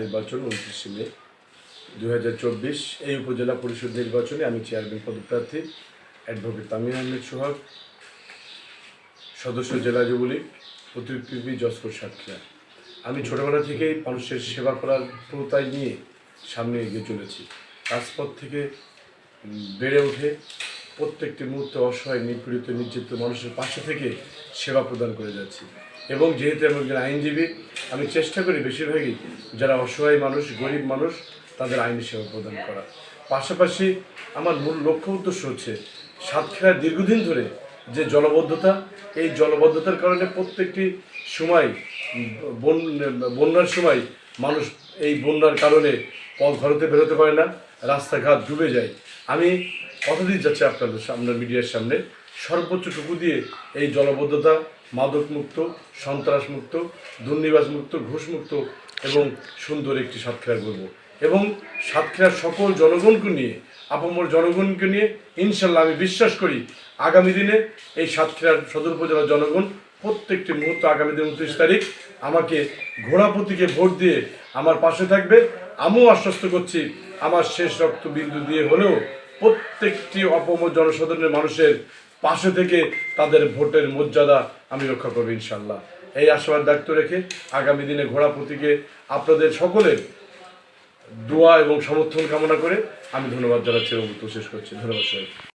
নির্বাচন উনত্রিশে মে দু হাজার চব্বিশ। এই উপজেলা পরিষদ নির্বাচনে আমি চেয়ারম্যান পদপ্রার্থী অ্যাডভোকেট তামিম আহমেদ সোহাগ, সদস্য জেলা যুবলীগ, অতিরিক্ত পিপি যশোর সাতক্ষীরা। আমি ছোটবেলা থেকেই মানুষের সেবা করার প্রতাই নিয়ে সামনে এগিয়ে চলেছি। রাজপথ থেকে বেড়ে উঠে প্রত্যেকটি মুহূর্তে অসহায়, নিপীড়িত, নির্যাতিত মানুষের পাশে থেকে সেবা প্রদান করে যাচ্ছি। এবং যেহেতু আমি একজন আইনজীবী, আমি চেষ্টা করি বেশিরভাগই যারা অসহায় মানুষ, গরিব মানুষ, তাদের আইনি সেবা প্রদান করা। পাশাপাশি আমার মূল লক্ষ্য উদ্দেশ্য হচ্ছে সাতক্ষীরায় দীর্ঘদিন ধরে যে জলবদ্ধতা, এই জলবদ্ধতার কারণে প্রত্যেকটি সময় বন- বন্যার সময় মানুষ এই বন্যার কারণে ঘরতে বেরোতে পারে না, রাস্তাঘাট ডুবে যায়। আমি কথা যাচ্ছে আপনাদের সামনে মিডিয়ার সামনে? সর্বোচ্চটুকু দিয়ে এই জলবদ্ধতা, মাদকমুক্ত, সন্ত্রাসমুক্ত, দুর্নিবাসমুক্ত, ঘুষমুক্ত এবং সুন্দর একটি সাতক্ষীরা করব এবং সাতক্ষীরার সকল জনগণকে নিয়ে, আপামর জনগণকে নিয়ে ইনশাল্লাহ আমি বিশ্বাস করি, আগামী দিনে এই সাতক্ষীরার সদর উপজেলার জনগণ প্রত্যেকটি মুহূর্ত, আগামী দিন উনত্রিশ তারিখ, আমাকে ঘোড়া প্রতীকে ভোট দিয়ে আমার পাশে থাকবে। আমিও আশ্বস্ত করছি, আমার শেষ রক্ত রক্তবিন্দু দিয়ে হলেও প্রত্যেকটি অপম জনসাধারণের মানুষের পাশে থেকে তাদের ভোটের মর্যাদা আমি রক্ষা করব ইনশাল্লাহ এই আশাবাদ দায়িত্ব রেখে আগামী দিনে ঘোড়া প্রতীকে আপনাদের সকলের দোয়া এবং সমর্থন কামনা করে আমি ধন্যবাদ জানাচ্ছি এবং শেষ করছি। ধন্যবাদ সবাই